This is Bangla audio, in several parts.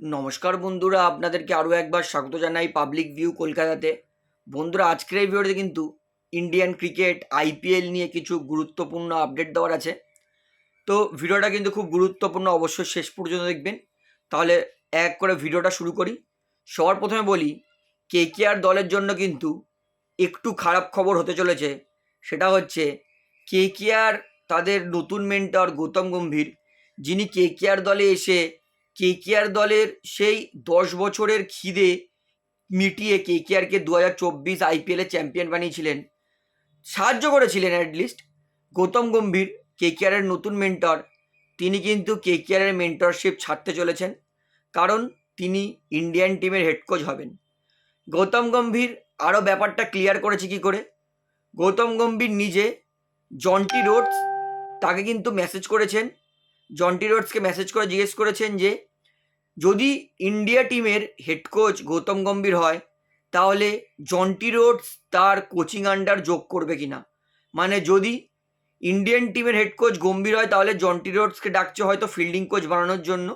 নমস্কার বন্ধুরা, আপনাদেরকে আরও একবার স্বাগত জানাই পাবলিক ভিউ কলকাতাতে। বন্ধুরা, আজকের এই ভিডিওতে কিন্তু ইন্ডিয়ান ক্রিকেট আইপিএল নিয়ে কিছু গুরুত্বপূর্ণ আপডেট দেওয়ার আছে। তো ভিডিওটা কিন্তু খুব গুরুত্বপূর্ণ, অবশ্যই শেষ পর্যন্ত দেখবেন। তাহলে এক করে ভিডিওটা শুরু করি। সবার প্রথমে বলি কে কে আর দলের জন্য কিন্তু একটু খারাপ খবর হতে চলেছে। সেটা হচ্ছে কে কে আর তাদের নতুন মেন্টর গৌতম গম্ভীর, যিনি কে কে আর দলে এসে কে কেআর দলের সেই দশ বছরের খিদে মিটিয়ে কে কেআরকে দু হাজার চব্বিশ আইপিএলের চ্যাম্পিয়ন বানিয়েছিলেন। সাহায্য করেছিলেন অ্যাটলিস্ট গৌতম গম্ভীর কে কেআরের নতুন মেন্টর তিনি কিন্তু কে কেআরের মেন্টরশিপ ছাড়তে চলেছেন, কারণ তিনি ইন্ডিয়ান টিমের হেড কোচ হবেন। গৌতম গম্ভীর আরও ব্যাপারটা ক্লিয়ার করেছে কি করে? গৌতম গম্ভীর নিজে জন্টি রোডস তাকে কিন্তু মেসেজ করেছেন জন্টি রোডসকে মেসেজ করে জিজ্ঞেস করেছেন যে, যদি ইন্ডিয়া টিমের হেড কোচ গৌতম গম্ভীর হয়, তাহলে জন্টি রোডস তার কোচিং আন্ডার যোগ করবে কিনা? মানে যদি ইন্ডিয়ান টিমের হেড কোচ গম্ভীর হয়, তাহলে জন্টি রোডসকে ডাকছে হয়তো ফিল্ডিং কোচ বানানোর জন্য।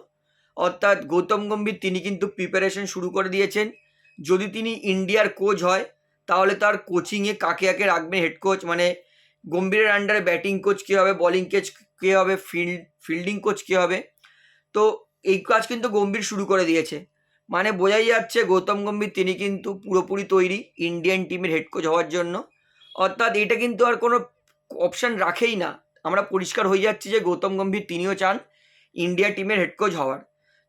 অর্থাৎ গৌতম গম্ভীর তিনি কিন্তু প্রিপারেশন শুরু করে দিয়েছেন। যদি তিনি ইন্ডিয়ার কোচ হয়, তাহলে তার কোচিংয়ে কাকে কাকে রাখবেন হেড কোচ মানে গম্ভীরের আন্ডারে ব্যাটিং কোচ কী হবে বলিং কোচ কে হবে ফিল্ড ফিল্ডিং কোচ কে হবে? তো এই কাজ কিন্তু গম্ভীর শুরু করে দিয়েছে। মানে বোঝাই যাচ্ছে গৌতম গম্ভীর তিনি কিন্তু পুরোপুরি তৈরি ইন্ডিয়ান টিমের হেড কোচ হওয়ার জন্য। অর্থাৎ এটা কিন্তু আর কোনো অপশান রাখেই না। আমরা পরিষ্কার হয়ে যাচ্ছি যে গৌতম গম্ভীর তিনিও চান ইন্ডিয়া টিমের হেড কোচ হওয়ার।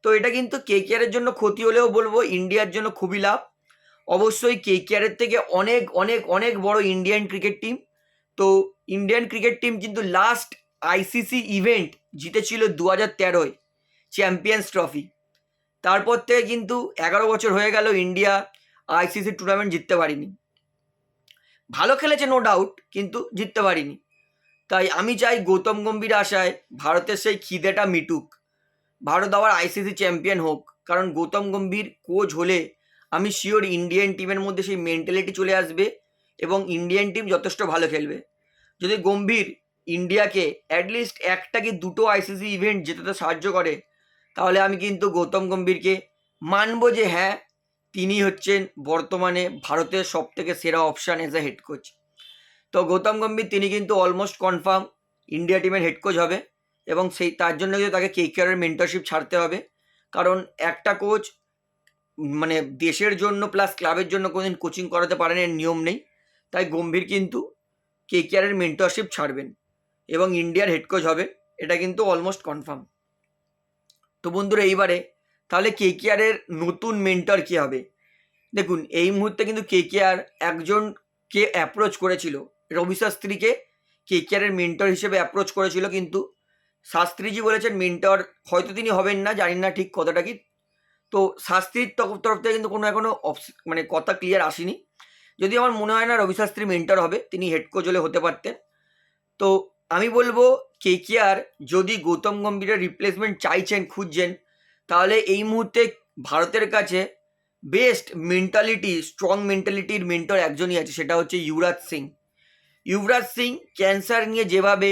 তো এটা কিন্তু কে কেয়ারের জন্য ক্ষতি হলেও বলব ইন্ডিয়ার জন্য খুবই লাভ। অবশ্যই কে কেয়ারের থেকে অনেক অনেক অনেক বড় ইন্ডিয়ান ক্রিকেট টিম তো ইন্ডিয়ান ক্রিকেট টিম কিন্তু লাস্ট আইসিসি ইভেন্ট জিতেছিল দু হাজার তেরোয় চ্যাম্পিয়ন্স ট্রফি তারপর থেকে কিন্তু এগারো বছর হয়ে গেল ইন্ডিয়া আইসিসি টুর্নামেন্ট জিততে পারিনি। ভালো খেলেছে নো ডাউট কিন্তু জিততে পারিনি। তাই আমি চাই গৌতম গম্ভীর আশায় ভারতের সেই খিদেটা মিটুক। ভারত আবার আইসিসি চ্যাম্পিয়ন হোক। কারণ গৌতম গম্ভীর কোচ হলে আমি শিওর ইন্ডিয়ান টিমের মধ্যে সেই মেন্টালিটি চলে আসবে এবং ইন্ডিয়ান টিম যথেষ্ট ভালো খেলবে। যদি গম্ভীর ইন্ডিয়াকে অ্যাটলিস্ট একটা কি দুটো আইসিসি ইভেন্ট জেতাতে সাহায্য করে, তাহলে আমি কিন্তু গৌতম গম্ভীরকে মানবো যে হ্যাঁ তিনি হচ্ছেন বর্তমানে ভারতের সব থেকে সেরা option as a head coach তো গৌতম গম্ভীর, তিনি কিন্তু অলমোস্ট কনফার্ম ইন্ডিয়া টিমের হেড কোচ হবে এবং সেই, তার জন্য কিন্তু তাকে কে কেয়ারের মেন্টরশিপ ছাড়তে হবে। কারণ একটা কোচ মানে দেশের জন্য প্লাস ক্লাবের জন্য কোনোদিন কোচিং করাতে পারেন এর নিয়ম নেই। তাই গম্ভীর কিন্তু কে কেয়ারের মেন্টরশিপ ছাড়বেন। এবং ইন্ডিয়ার হেড কোচ হবে, এটা কিন্তু অলমোস্ট কনফার্ম তো বন্ধুরা, এইবারে তাহলে কে কেয়ারের নতুন মেন্টর কী হবে? দেখুন, এই মুহূর্তে কিন্তু কে কেয়ার একজনকে অ্যাপ্রোচ করেছিল, রবি শাস্ত্রীকে কে কেয়ারের মেন্টর হিসেবে অ্যাপ্রোচ করেছিল, কিন্তু শাস্ত্রীজি বলেছেন মেন্টর হয়তো তিনি হবেন না, জানি না ঠিক কতটা কি। তো শাস্ত্রীর তরফ থেকে কিন্তু কোনো এখনও মানে কথা ক্লিয়ার আসেনি। যদি আমার মনে হয় না রবি শাস্ত্রী মেন্টর হবে, তিনি হেড কোচ হলে হতে পারতেন। তো আমি বলব কে আর যদি গৌতম গম্ভীরের রিপ্লেসমেন্ট চাইছেন, খুঁজছেন, তাহলে এই মুহূর্তে ভারতের কাছে বেস্ট মেন্টালিটি স্ট্রং মেন্টালিটির মেন্টর একজনই আছে, সেটা হচ্ছে যুবরাজ সিং। যুবরাজ সিং ক্যান্সার নিয়ে যেভাবে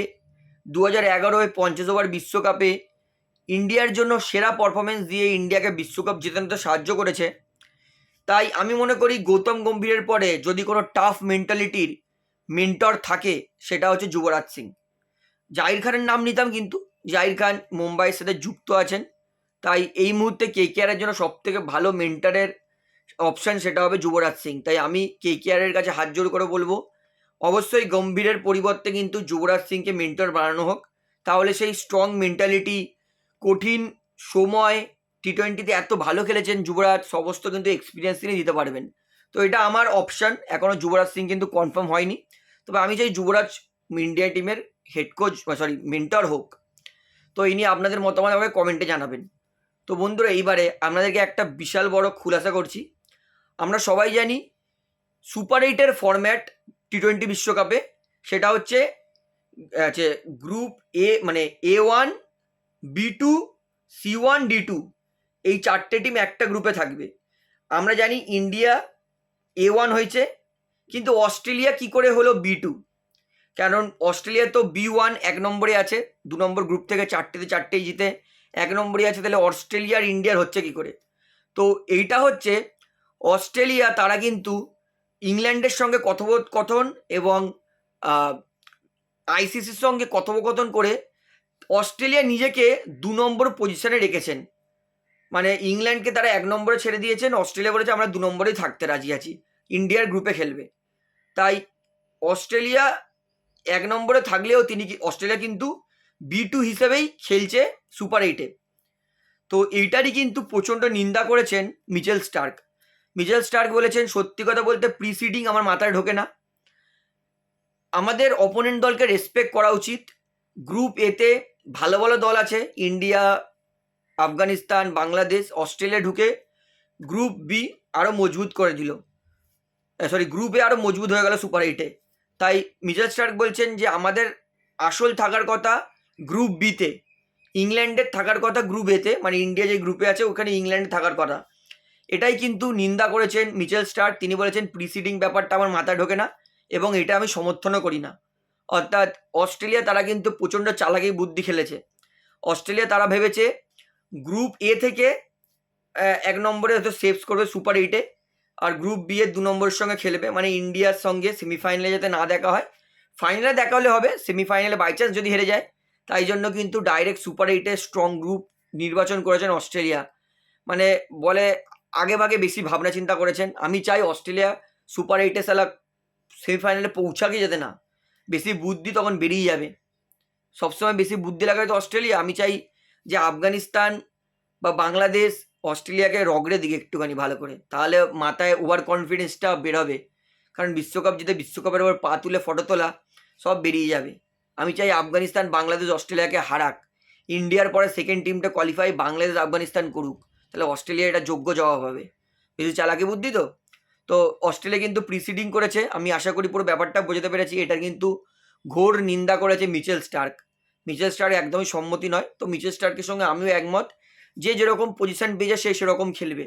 দু হাজার এগারোয় পঞ্চাশ ওভার বিশ্বকাপে ইন্ডিয়ার জন্য সেরা পারফরমেন্স দিয়ে ইন্ডিয়াকে বিশ্বকাপ জেতানোতে সাহায্য করেছে, তাই আমি মনে করি গৌতম গম্ভীরের পরে যদি কোনো টাফ মেন্টালিটির মেন্টর থাকে, সেটা হচ্ছে যুবরাজ সিং। জাহির খানের নাম নিতাম কিন্তু। জাহির খান মুম্বাইয়ের সাথে যুক্ত আছেন। তাই এই মুহূর্তে কে কেআরের জন্য সব থেকে ভালো মেন্টারের অপশান সেটা হবে যুবরাজ সিং। তাই আমি কে কেআরের কাছে হাত জোর করে বলব, অবশ্যই গম্ভীরের পরিবর্তে কিন্তু যুবরাজ সিংকে মেন্টর বানানো হোক। তাহলে সেই স্ট্রং মেন্টালিটি কঠিন সময় টি টোয়েন্টিতে এত ভালো খেলেছেন যুবরাজ, সমস্ত কিন্তু এক্সপিরিয়েন্স তিনি দিতে পারবেন। তো এটা আমার অপশান এখনও যুবরাজ সিং কিন্তু কনফার্ম হয়নি। তবে আমি চাই যুবরাজ ইন্ডিয়া টিমের হেড কোচ সরি মেন্টর হোক, তো এই নিয়ে আপনাদের মতামত আমাকে কমেন্টে জানাবেন। তো বন্ধুরা, এইবারে আপনাদেরকে একটা বিশাল বড় খুলাসা করছি। আমরা সবাই জানি সুপার এইটের ফরম্যাট টি টোয়েন্টি বিশ্বকাপে, সেটা হচ্ছে আছে গ্রুপ এ মানে A one B two C one D two এই চারটে টিম একটা গ্রুপে থাকবে। আমরা জানি ইন্ডিয়া এ ওয়ান হয়েছে, কিন্তু অস্ট্রেলিয়া কি করে হলো বি টু কারণ অস্ট্রেলিয়া তো বি ওয়ান, এক নম্বরে আছে। দু নম্বর গ্রুপ থেকে চারটেতে চারটেই জিতে। এক নম্বরে আছে তাহলে অস্ট্রেলিয়ার ইন্ডিয়ার হচ্ছে কি করে? তো এইটা হচ্ছে অস্ট্রেলিয়া, তারা কিন্তু ইংল্যান্ডের সঙ্গে কথোপকথন এবং আইসিসির সঙ্গে কথোপকথন করে অস্ট্রেলিয়া নিজেকে দু নম্বর পজিশনে রেখেছেন। মানে ইংল্যান্ডকে তারা এক নম্বরে ছেড়ে দিয়েছেন, অস্ট্রেলিয়া বলেছে আমরা দু নম্বরেই থাকতে রাজি আছি। ইন্ডিয়ার গ্রুপে খেলবে। তাই অস্ট্রেলিয়া এক নম্বরে থাকলেও তিনি অস্ট্রেলিয়া কিন্তু বি টু হিসেবেই খেলছে সুপার এইটে তো এইটারই কিন্তু প্রচণ্ড নিন্দা করেছেন মিচেল স্টার্ক। মিচেল স্টার্ক বলেছেন, সত্যি কথা বলতে প্রিসিডিং আমার মাথায় ঢোকে না। আমাদের অপোনেন্ট দলকে রেসপেক্ট করা উচিত। গ্রুপ এতে ভালো ভালো দল আছে, ইন্ডিয়া, আফগানিস্তান, বাংলাদেশ, অস্ট্রেলিয়া ঢুকে গ্রুপ বি আরও মজবুত করে দিল। সরি গ্রুপে আরও মজবুত হয়ে গেল সুপার এইটে তাই মিচেল স্টার্ক বলছেন যে আমাদের আসল থাকার কথা গ্রুপ বিতে ইংল্যান্ডের থাকার কথা গ্রুপ এতে মানে ইন্ডিয়া যে গ্রুপে আছে ওখানে ইংল্যান্ডে থাকার কথা। এটাই কিন্তু নিন্দা করেছেন মিচেল স্টার তিনি বলেছেন প্রিসিডিং ব্যাপারটা আমার মাথায় ঢোকে না এবং এটা আমি সমর্থনও করি না। অর্থাৎ অস্ট্রেলিয়া তারা কিন্তু প্রচণ্ড চালাকি বুদ্ধি খেলেছে। অস্ট্রেলিয়া তারা ভেবেছে গ্রুপ এ থেকে এক নম্বরে হয়তো সেভস করবে সুপার এইটে আর গ্রুপ বি এর দু নম্বরের সঙ্গে খেলবে মানে ইন্ডিয়ার সঙ্গে সেমিফাইনালে যাতে না দেখা হয়। ফাইনালে দেখা হলে হবে সেমিফাইনালে বাই চান্স যদি হেরে যায়, তাই জন্য কিন্তু ডাইরেক্ট সুপার এইটে স্ট্রং গ্রুপ নির্বাচন করেছেন অস্ট্রেলিয়া। মানে বলে আগে ভাগে বেশি ভাবনা চিন্তা করেছেন। আমি চাই অস্ট্রেলিয়া সুপার এইটে সালা সেমিফাইনালে পৌঁছাকে যেতে না। বেশি বুদ্ধি তখন বেরিয়ে যাবে। সবসময় বেশি বুদ্ধি লাগায় তো অস্ট্রেলিয়া। আমি চাই যে আফগানিস্তান বা বাংলাদেশ অস্ট্রেলিয়াকে রগড়ে দিকে একটুখানি ভালো করে। তাহলে মাথায় ওভার কনফিডেন্সটা বেরোবে। কারণ বিশ্বকাপ জিতে বিশ্বকাপের ওপর পা তুলে ফটো তোলা সব বেরিয়ে যাবে। আমি চাই আফগানিস্তান বাংলাদেশ অস্ট্রেলিয়াকে হারাক। ইন্ডিয়ার পরে সেকেন্ড টিমটা কোয়ালিফাই বাংলাদেশ আফগানিস্তান করুক। তাহলে অস্ট্রেলিয়া এটা যোগ্য জবাব হবে। বেশি চালাকি বুদ্ধি তো? তো অস্ট্রেলিয়া কিন্তু প্রিসিডিং করেছে। আমি আশা করি পুরো ব্যাপারটা বোঝাতে পেরেছি। এটার কিন্তু ঘোর নিন্দা করেছে মিচেল স্টার্ক। মিচেল স্টার্ক একদমই সম্মতি নয়। তো মিচেল স্টার্কের সঙ্গে আমিও একমত যে যেরকম পজিশন পেয়েছে সে সেরকম খেলবে।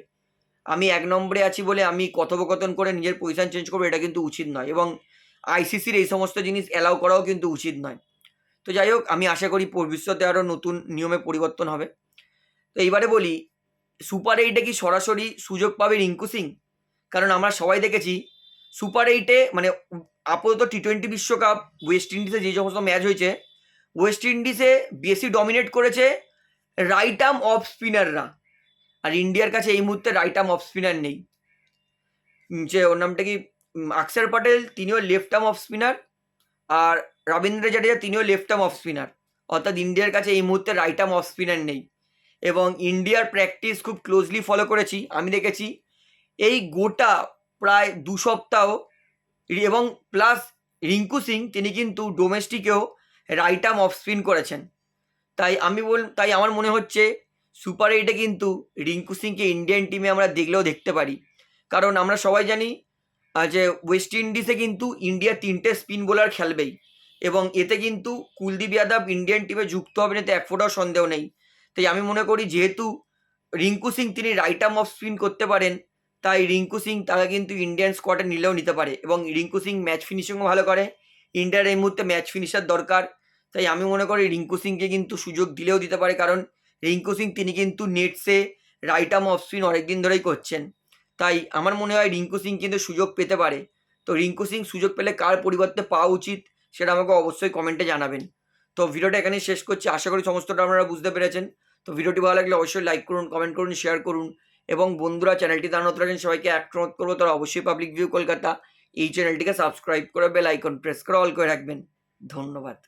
আমি এক নম্বরে আছি বলে আমি কথোপকথন করে নিজের পজিশন চেঞ্জ করব এটা কিন্তু উচিত নয় এবং আইসিসির এই সমস্ত জিনিস অ্যালাউ করাও কিন্তু উচিত নয়। তো যাই হোক, আমি আশা করি ভবিষ্যতে আরও নতুন নিয়মে পরিবর্তন হবে। তো এইবারে বলি সুপার এইটে কি সরাসরি সুযোগ পাবে রিঙ্কু সিং? কারণ আমরা সবাই দেখেছি সুপার এইটে মানে আপাতত টি টোয়েন্টি বিশ্বকাপ ওয়েস্ট ইন্ডিজে যে সমস্ত ম্যাচ হয়েছে ওয়েস্ট ইন্ডিজে বেশি ডমিনেট করেছে রাইট আর্ম অফ স্পিনাররা আর ইন্ডিয়ার কাছে এই মুহূর্তে রাইট আর্ম অফ স্পিনার নেই। যে ওর নামটা কি? অক্ষর পটেল তিনিও লেফট আর্ম অফ স্পিনার আর রবীন্দ্র জাডেজা তিনিও লেফট আর্ম অফ স্পিনার অর্থাৎ ইন্ডিয়ার কাছে এই মুহূর্তে রাইট আর্ম অফ স্পিনার নেই। এবং ইন্ডিয়ার প্র্যাকটিস খুব ক্লোজলি ফলো করেছি। আমি দেখেছি এই গোটা প্রায় দু সপ্তাহ এবং প্লাস রিঙ্কু সিং, তিনি কিন্তু ডোমেস্টিকেও রাইট আর্ম অফ স্পিন করেছেন। তাই আমি বল, তাই আমার মনে হচ্ছে সুপার এইটে কিন্তু রিঙ্কু সিংকে ইন্ডিয়ান টিমে আমরা দেখলেও দেখতে পারি। কারণ আমরা সবাই জানি যে ওয়েস্ট ইন্ডিজে কিন্তু ইন্ডিয়া তিনটে স্পিন বোলার খেলবেই। এবং এতে কিন্তু কুলদীপ যাদব ইন্ডিয়ান টিমে যুক্ত হবেন এতে এক ফোটাও সন্দেহ নেই। তাই আমি মনে করি যেহেতু রিঙ্কু সিং তিনি রাইট আর্ম অফ স্পিন করতে পারেন, তাই রিঙ্কু সিং তাকে কিন্তু ইন্ডিয়ান স্কোয়াডে নিলেও নিতে পারে। এবং রিঙ্কু সিং ম্যাচ ফিনিশিংও ভালো করে। ইন্ডিয়ার এই মুহূর্তে ম্যাচ ফিনিশার দরকার। তাই আমি মনে করি রিঙ্কু সিংকে কিন্তু সুযোগ দিলেও দিতে পারে, কারণ রিঙ্কু সিং তিনি কিন্তু নেটসে রাইট আর্ম অফ স্পিন অনেকদিন ধরেই করছেন। তাই আমার মনে হয় রিঙ্কু সিং কিন্তু সুযোগ পেতে পারে। তো রিঙ্কু সিং সুযোগ পেলে কার পরিবর্তে পাওয়া উচিত সেটা আমাকে অবশ্যই কমেন্টে জানাবেন। তো ভিডিওটা এখানে শেষ করছি। আশা করি সমস্তটা আপনারা বুঝতে পেরেছেন। তো ভিডিওটি ভালো লাগলে অবশ্যই লাইক করুন কমেন্ট করুন শেয়ার করুন। এবং বন্ধুরা চ্যানেলটি দাঁড়ানো আছেন সবাইকে একমত করব, তারা অবশ্যই পাবলিক ভিউ কলকাতা এই চ্যানেলটিকে সাবস্ক্রাইব করে বেল আইকন প্রেস করে অল করে রাখবেন। ধন্যবাদ।